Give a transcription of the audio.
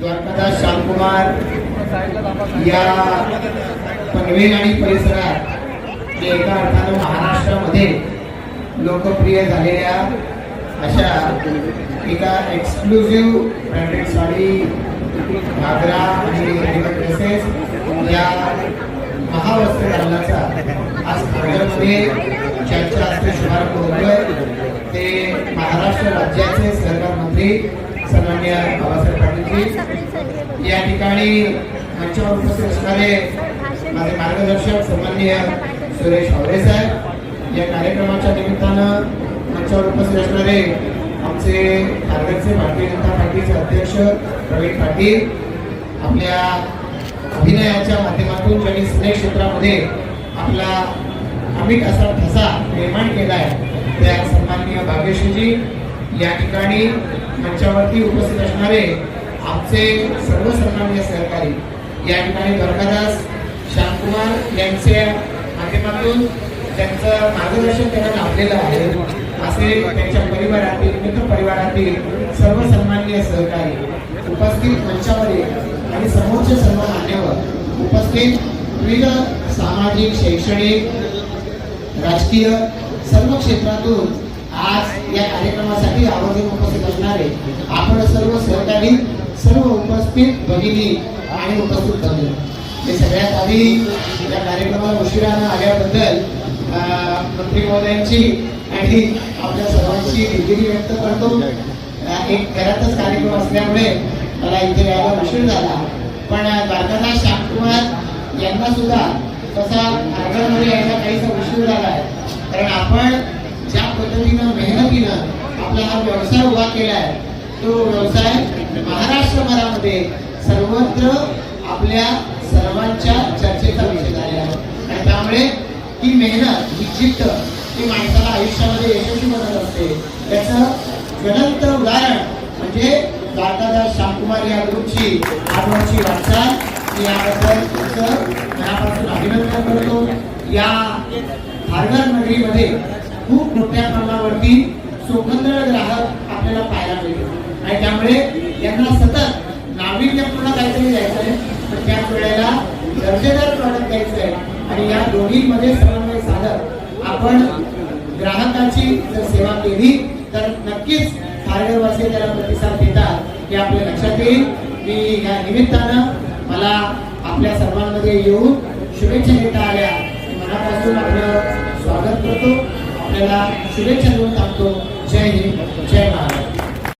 द्वारकादास श्यामकुमार या पनवेल आणि परिसरात एका अर्थानं महाराष्ट्रामध्ये लोकप्रिय झालेल्या अशा एका एक्सक्लुझिव्ह ब्रँडेड साडी घागरा आणि ड्रेसेस या महावस्त्र दालनाचा आज खारघरमध्ये ज्यांच्या हस्ते शुभारंभ होतोय ते महाराष्ट्र राज्याचे सहकार मंत्री सन्मान्य बाबासाहेब पाटीलजी या ठिकाणी मंचावर उपस्थित असणारे माझे मार्गदर्शक सन्माननीय सुरेश हावरे साहेब. या कार्यक्रमाच्या निमित्तानं मंचावर उपस्थित असणारे आमचे खारघरचे भारतीय जनता पार्टीचे अध्यक्ष प्रवीण पाटील आपल्या अभिनयाच्या माध्यमातून ज्यांनी सिने क्षेत्रामध्ये आपला अमिट असा ठसा निर्माण केला आहे त्या सन्माननीय भाग्यश्रीजी या ठिकाणी मंचावरती उपस्थित असणारे आमचे सर्वसन्मान्य सहकारी या ठिकाणी द्वारकादास श्यामकुमार यांच्या माध्यमातून त्यांचं मार्गदर्शन त्यांना लाभलेलं आहे. असे त्यांच्या परिवारातील मित्र परिवारातील सर्व सन्माननीय सहकारी उपस्थित मंचावरील आणि समोरचे सर्व मान्यवर उपस्थित विविध सामाजिक शैक्षणिक राजकीय सर्व क्षेत्रातून आज या कार्यक्रमासाठी आवर्जून उपस्थित असणारे आपण सर्व सहकारी सर्व उपस्थित भगिनी आणि उपस्थित भगिनी. हे सगळ्यात आधी या कार्यक्रमाला उशिरानं आल्याबद्दल मंत्री महोदयांची आणि आपल्या सर्वांची दिलगिरी व्यक्त करतो. एक घरातच कार्यक्रम असल्यामुळे मला इथे यायला उशीर झाला. पण द्वारकादास श्यामकुमार यांना सुद्धा तसा खारघरमध्ये यायला काहीसा उशीर झाला आहे. कारण आपण पद्धतीनं मेहनतीनं आपला हा व्यवसाय उभा केला आहे तो व्यवसाय महाराष्ट्रभरामध्ये सर्वत्र आपल्या सर्वांच्या चर्चेचा विषय झालेला आहे. आणि त्यामुळे ती मेहनत ही जिद्द ती माणसाला आयुष्यामध्ये यशस्वी बनत असते. त्याचं गणंत उदाहरण म्हणजे द्वारकादास श्यामकुमार या ग्रुपची आजवरची वाटचाल. मी याबद्दल तुमचं मनापासून अभिनंदन करतो. या खारघर नगरीमध्ये खूप मोठ्या प्रमाणावरती सुखंद ग्राहक आपल्याला पाहायला मिळतो. आणि त्यामुळे यांना सतत नाविन्यपूर्ण काहीतरी द्यायचं आहे. तर त्याच वेळेला दर्जेदार प्रॉडक्ट द्यायचं आहे. आणि या दोन्हीमध्ये समन्वय साधत आपण ग्राहकाची जर सेवा केली तर नक्कीच खारघरवासी त्याला प्रतिसाद देतात हे आपल्या लक्षात येईल. मी या निमित्तानं मला आपल्या सर्वांमध्ये येऊन शुभेच्छा देता आल्या. मनापासून आपलं आपल्याला शुभेच्छा देऊन थांबतो जय हिंद जय महाराज